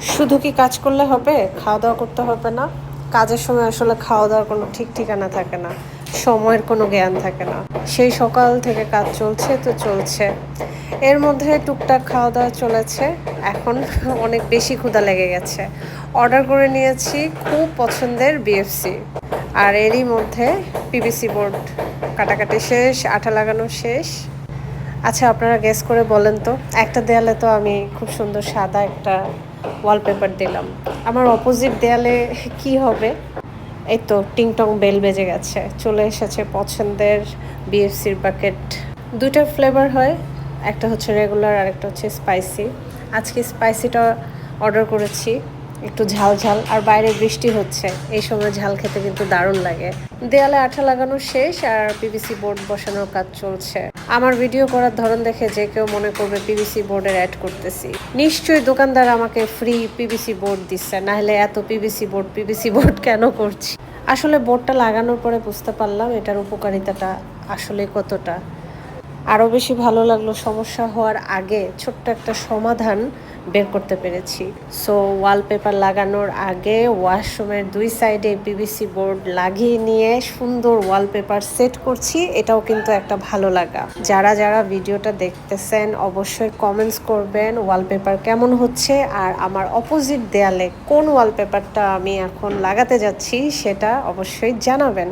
শুধু কি কাজ করলে হবে? খাওয়া দাওয়া করতে হবে না। কাজের সময় আসলে খাওয়া দাওয়ার কোনো ঠিক ঠিকানা থাকে না। সময়ের কোনো জ্ঞান থাকে না। সেই সকাল থেকে কাজ চলছে তো চলছে। এর মধ্যে টুকটাক খাওয়া দাওয়া চলেছে। এখন অনেক বেশি ক্ষুধা লেগে গেছে। অর্ডার করে নিয়েছি খুব পছন্দের বিএফসি আর এরই মধ্যে পিবিসি বোর্ড কাটাকাটি শেষ, আঠা লাগানো শেষ। আচ্ছা আপনারা গেস করে বলেন তো। একটা দেয়ালে তো আমি খুব সুন্দর সাদা একটা ওয়ালপেপার দিলাম। আমার অপোজিট দেয়ালে কি হবে? এই তো টিংটং বেল বেজে গেছে, চলে এসেছে পছন্দের বিএফসির বাকেট দুইটা ফ্লেভার হয়, একটা হচ্ছে রেগুলার আর একটা হচ্ছে স্পাইসি আজকে স্পাইসিটা অর্ডার করেছি, একটু ঝাল ঝাল, আর বাইরে বৃষ্টি হচ্ছে, এই সময় ঝাল খেতে কিন্তু দারুণ লাগে। দেয়ালে আঠা লাগানো শেষ, আর পিভিসি বোর্ড বসানোর কাজ চলছে। আমার ভিডিও করার ধরন দেখে যে কেউ মনে করবে পিভিসি বোর্ডের অ্যাড করতেছি। নিশ্চয়ই দোকানদার আমাকে ফ্রি পিভিসি বোর্ড দিচ্ছে, নাহলে এত পিভিসি বোর্ড পিভিসি বোর্ড কেন করছি? আসলে বোর্ডটা লাগানোর পরে বুঝতে পারলাম এটার উপকারিতাটা আসলে কতটা। আরও বেশি ভালো লাগল সমস্যা হওয়ার আগে ছোট্ট একটা সমাধান বের করতে পেরেছি। সো ওয়ালপেপার লাগানোর আগে ওয়াশরুমের দুই সাইডে পিভিসি বোর্ড লাগিয়ে নিয়ে সুন্দর ওয়ালপেপার সেট করছি। এটাও কিন্তু একটা ভালো লাগা। যারা যারা ভিডিওটা দেখতেছেন, অবশ্যই কমেন্টস করবেন ওয়ালপেপার কেমন হচ্ছে আর আমার অপোজিট দেয়ালে কোন ওয়ালপেপারটা আমি এখন লাগাতে যাচ্ছি সেটা অবশ্যই জানাবেন।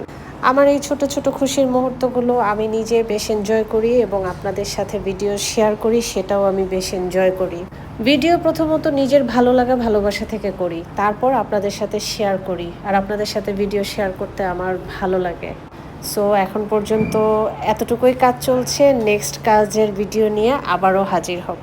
আমার এই ছোট ছোট খুশির মুহূর্তগুলো আমি নিজে বেশ এনজয় করি এবং আপনাদের সাথে ভিডিও শেয়ার করি, সেটাও আমি বেশ এনজয় করি। ভিডিও প্রথমত নিজের ভালো লাগা, ভালোবাসা থেকে করি। তারপর আপনাদের সাথে শেয়ার করি। আর আপনাদের সাথে ভিডিও শেয়ার করতে আমার ভালো লাগে। সো এখন পর্যন্ত এতটুকুই কাজ চলছে। নেক্সট কাজের ভিডিও নিয়ে আবারও হাজির হব।